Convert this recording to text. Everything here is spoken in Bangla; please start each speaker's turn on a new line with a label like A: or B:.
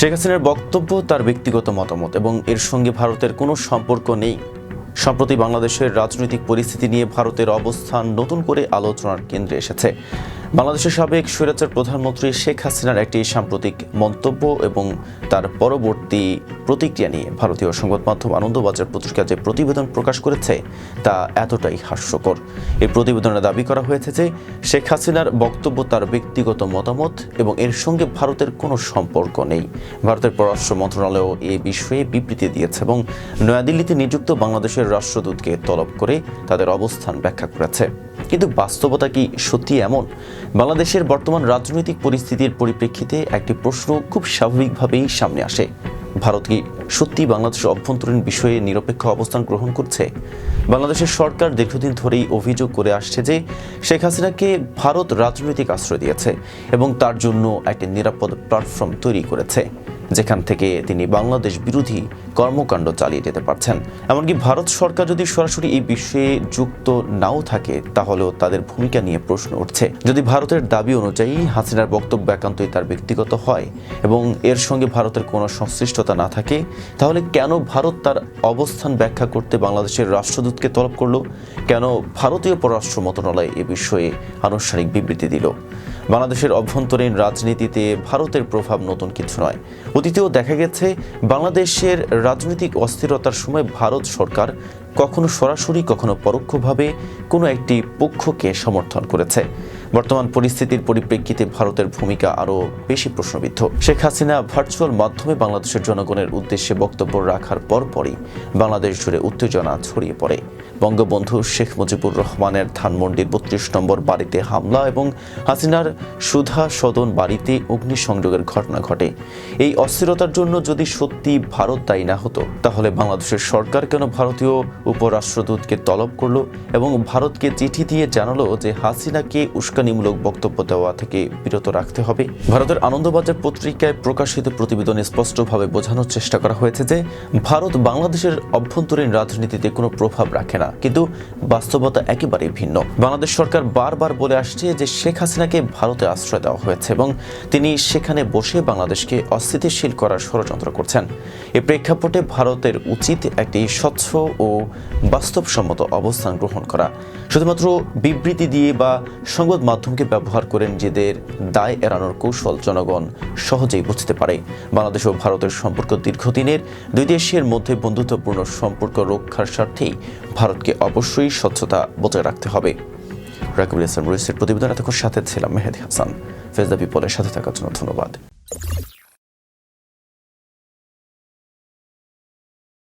A: শেখ হাসিনার বক্তব্য, তার ব্যক্তিগত মতামত এবং এর সঙ্গে ভারতের কোনো সম্পর্ক নেই। সম্প্রতি বাংলাদেশের রাজনৈতিক পরিস্থিতি নিয়ে ভারতের অবস্থান নতুন করে আলোচনার কেন্দ্রে এসেছে। বাংলাদেশের সাবেক স্বৈরাচার প্রধানমন্ত্রী শেখ হাসিনার একটি সাম্প্রতিক মন্তব্য এবং তার পরবর্তী প্রতিক্রিয়া নিয়ে ভারতীয় সংবাদ মাধ্যম আনন্দবাজার পত্রিকা যে প্রতিবেদন প্রকাশ করেছে, তা এতটাই হাস্যকর। এই প্রতিবেদনে দাবি করা হয়েছে যে শেখ হাসিনার বক্তব্য তার ব্যক্তিগত মতামত এবং এর সঙ্গে ভারতের কোনো সম্পর্ক নেই। ভারতের পররাষ্ট্র মন্ত্রণালয়ও এ বিষয়ে বিবৃতি দিয়েছে এবং নয়াদিল্লিতে নিযুক্ত বাংলাদেশের রাষ্ট্রদূতকে তলব করে তাদের অবস্থান ব্যাখ্যা করেছে। কিন্তু বাস্তবতা কি সত্যি এমন? বাংলাদেশের বর্তমান রাজনৈতিক পরিস্থিতির পরিপ্রেক্ষিতে একটি প্রশ্ন খুব স্বাভাবিকভাবেই সামনে আসে। ভারত কি সত্যি বাংলাদেশের অভ্যন্তরীণ বিষয়ে নিরপেক্ষ অবস্থান গ্রহণ করছে? বাংলাদেশের সরকার দীর্ঘদিন ধরেই অভিযোগ করে আসছে যে শেখ হাসিনাকে ভারত রাজনৈতিক আশ্রয় দিয়েছে এবং তার জন্য একটি নিরাপদ প্ল্যাটফর্ম তৈরি করেছে। যেখান থেকে তিনি বাংলাদেশ বিরোধী কর্মকাণ্ড চালিয়ে যেতে পারছেন। এমনকি ভারত সরকার যদি সরাসরি এই বিষয়ে যুক্ত নাও থাকে, তাহলেও তাদের ভূমিকা নিয়ে প্রশ্ন উঠছে। যদি ভারতের দাবি অনুযায়ী হাসিনার বক্তব্য একান্তই তার ব্যক্তিগত হয় এবং এর সঙ্গে ভারতের কোনো সংশ্লিষ্টতা না থাকে, তাহলে কেন ভারত তার অবস্থান ব্যাখ্যা করতে বাংলাদেশের রাষ্ট্রদূতকে তলব করল? কেন ভারতীয় পররাষ্ট্র মন্ত্রণালয় এ বিষয়ে আনুষ্ঠানিক বিবৃতি দিল? বাংলাদেশের অভ্যন্তরীণ রাজনীতিতে ভারতের প্রভাব নতুন কিছু নয়। অতীতেও দেখা গেছে, বাংলাদেশের রাজনৈতিক অস্থিরতার সময় ভারত সরকার কখনো সরাসরি, কখনো পরোক্ষভাবে কোনো একটি পক্ষকে সমর্থন করেছে। বর্তমান পরিস্থিতির পরিপ্রেক্ষিতে ভারতের ভূমিকা আরও বেশি প্রশ্নবিদ্ধ। শেখ হাসিনা ভার্চুয়াল মাধ্যমে বাংলাদেশের জনগণের উদ্দেশ্যে বক্তব্য রাখার পরপরই বাংলাদেশ জুড়ে উত্তেজনা ছড়িয়ে পড়ে। বঙ্গবন্ধু শেখ মুজিবুর রহমানের ধানমন্ডির বত্রিশ নম্বর বাড়িতে হামলা এবং হাসিনার সুধা সদন বাড়িতে অগ্নিসংযোগের ঘটনা ঘটে। এই অস্থিরতার জন্য যদি সত্যি ভারত দায়ী না হতো, তাহলে বাংলাদেশের সরকার কেন ভারতীয় উপরাষ্ট্রদূতকে তলব করল এবং ভারতকে চিঠি দিয়ে জানালো যে হাসিনাকে উস্কানিমূলক বক্তব্য দেওয়া থেকে বিরত রাখতে হবে। ভারতের আনন্দবাজার পত্রিকায় প্রকাশিত প্রতিবেদনে স্পষ্টভাবে বোঝানোর চেষ্টা করা হয়েছে যে, ভারত বাংলাদেশের অভ্যন্তরীণ রাজনীতিতে কোনো প্রভাব রাখে না, কিন্তু বাস্তবতা একেবারেই ভিন্ন। বাংলাদেশ সরকার বারবার বলে আসছে যে, শেখ হাসিনাকে ভারতে আশ্রয় দেওয়া হয়েছে এবং তিনি সেখানে বসে বাংলাদেশকে অস্থিতিশীল করার ষড়যন্ত্র করছেন। এ প্রেক্ষাপটে ভারতের উচিত একটি স্বচ্ছ ও বাস্তবসম্মত অবস্থান গ্রহণ করা। শুধুমাত্র বিবৃতি দিয়ে বা সংবাদ মাধ্যমকে ব্যবহার করে নিজেদের দায় এড়ানোর কৌশল জনগণ সহজেই বুঝতে পারে। বাংলাদেশ ও ভারতের সম্পর্ক দীর্ঘদিনের, দুই দেশের মধ্যে বন্ধুত্বপূর্ণ সম্পর্ক রক্ষার স্বার্থেই ভারতকে অবশ্যই স্বচ্ছতা বজায় রাখতে হবে। রাকিবুল ইসলাম রইসের প্রতিবেদন, এতক্ষণ সাথে ছিলাম মেহেদি হাসান। ফেজদা পিপলের সাথে থাকার জন্য ধন্যবাদ।